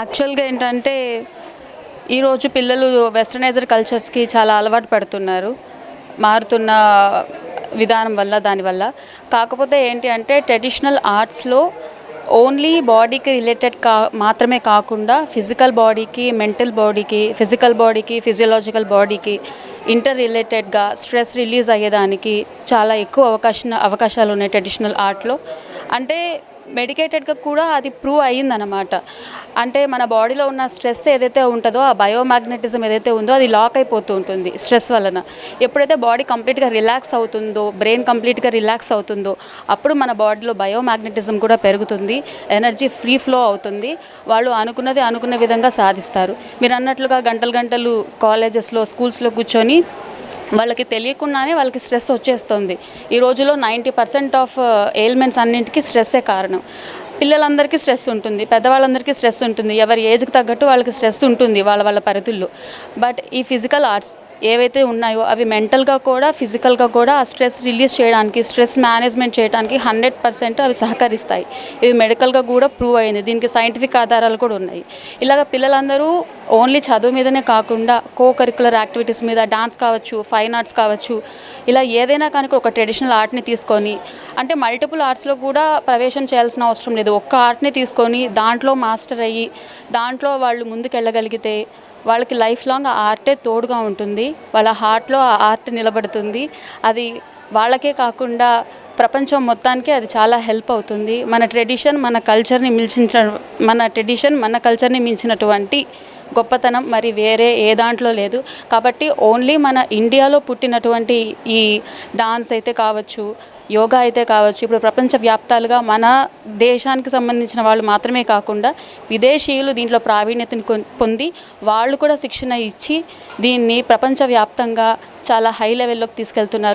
యాక్చువల్గా ఏంటంటే ఈరోజు పిల్లలు వెస్టర్నైజర్ కల్చర్స్కి చాలా అలవాటు పడుతున్నారు మారుతున్న విధానం వల్ల దానివల్ల కాకపోతే ఏంటి అంటే ట్రెడిషనల్ ఆర్ట్స్లో ఓన్లీ బాడీకి రిలేటెడ్ కా మాత్రమే కాకుండా ఫిజికల్ బాడీకి మెంటల్ బాడీకి ఫిజికల్ బాడీకి ఫిజియలాజికల్ బాడీకి ఇంటర్ రిలేటెడ్గా స్ట్రెస్ రిలీజ్ అయ్యేదానికి చాలా ఎక్కువ అవకాశం అవకాశాలు ఉన్నాయి ట్రెడిషనల్ ఆర్ట్లో. అంటే మెడికేటెడ్గా కూడా అది ప్రూవ్ అయ్యిందనమాట అంటే మన బాడీలో ఉన్న స్ట్రెస్ ఏదైతే ఉంటుందో ఆ బయోమాగ్నెటిజం ఏదైతే ఉందో అది లాక్ అయిపోతూ ఉంటుంది స్ట్రెస్ వలన. ఎప్పుడైతే బాడీ కంప్లీట్గా రిలాక్స్ అవుతుందో బ్రెయిన్ కంప్లీట్గా రిలాక్స్ అవుతుందో అప్పుడు మన బాడీలో బయోమాగ్నెటిజం కూడా పెరుగుతుంది ఎనర్జీ ఫ్రీ ఫ్లో అవుతుంది. వాళ్ళు అనుకున్నది అనుకున్న విధంగా సాధిస్తారు. మీరు అన్నట్లుగా గంటలు గంటలు కాలేజెస్లో స్కూల్స్లో కూర్చొని వాళ్ళకి తెలియకుండానే వాళ్ళకి స్ట్రెస్ వచ్చేస్తుంది. ఈ రోజులో నైంటీ పర్సెంట్ ఆఫ్ ఎయిల్మెంట్స్ అన్నింటికి స్ట్రెస్సే కారణం. పిల్లలందరికీ స్ట్రెస్ ఉంటుంది పెద్దవాళ్ళందరికీ స్ట్రెస్ ఉంటుంది ఎవరి ఏజ్కి తగ్గట్టు వాళ్ళకి స్ట్రెస్ ఉంటుంది వాళ్ళ వాళ్ళ పరిధుల్లో. బట్ ఈ ఫిజికల్ ఆర్ట్స్ ఏవైతే ఉన్నాయో అవి మెంటల్గా కూడా ఫిజికల్గా కూడా ఆ స్ట్రెస్ రిలీజ్ చేయడానికి స్ట్రెస్ మేనేజ్మెంట్ చేయడానికి హండ్రెడ్ పర్సెంట్ అవి సహకరిస్తాయి. ఇవి మెడికల్గా కూడా ప్రూవ్ అయింది. దీనికి సైంటిఫిక్ ఆధారాలు కూడా ఉన్నాయి. ఇలాగ పిల్లలందరూ ఓన్లీ చదువు మీదనే కాకుండా కో కరికులర్ యాక్టివిటీస్ మీద డాన్స్ కావచ్చు ఫైన్ ఆర్ట్స్ కావచ్చు ఇలా ఏదైనా కానీ ఒక ట్రెడిషనల్ ఆర్ట్ని తీసుకొని అంటే మల్టిపుల్ ఆర్ట్స్లో కూడా ప్రవేశం చేయాల్సిన అవసరం లేదు. ఒక్క ఆర్ట్ని తీసుకొని దాంట్లో మాస్టర్ అయ్యి దాంట్లో వాళ్ళు ముందుకెళ్ళగలిగితే వాళ్ళకి లైఫ్ లాంగ్ ఆ ఆర్టే తోడుగా ఉంటుంది. వాళ్ళ హార్ట్లో ఆ ఆర్ట్ నిలబడుతుంది. అది వాళ్ళకే కాకుండా ప్రపంచం మొత్తానికి అది చాలా హెల్ప్ అవుతుంది. మన ట్రెడిషన్ మన కల్చర్ని మించిన మన ట్రెడిషన్ మన కల్చర్ని మించినటువంటి గొప్పతనం మరి వేరే ఏ దాంట్లో లేదు. కాబట్టి ఓన్లీ మన ఇండియాలో పుట్టినటువంటి ఈ డాన్స్ అయితే కావచ్చు యోగా అయితే కావచ్చు ఇప్పుడు ప్రపంచవ్యాప్తాలుగా మన దేశానికి సంబంధించిన వాళ్ళు మాత్రమే కాకుండా విదేశీయులు దీంట్లో ప్రావీణ్యతను పొంది వాళ్ళు కూడా శిక్షణ ఇచ్చి దీన్ని ప్రపంచవ్యాప్తంగా చాలా హై లెవెల్లోకి తీసుకెళ్తున్నారు.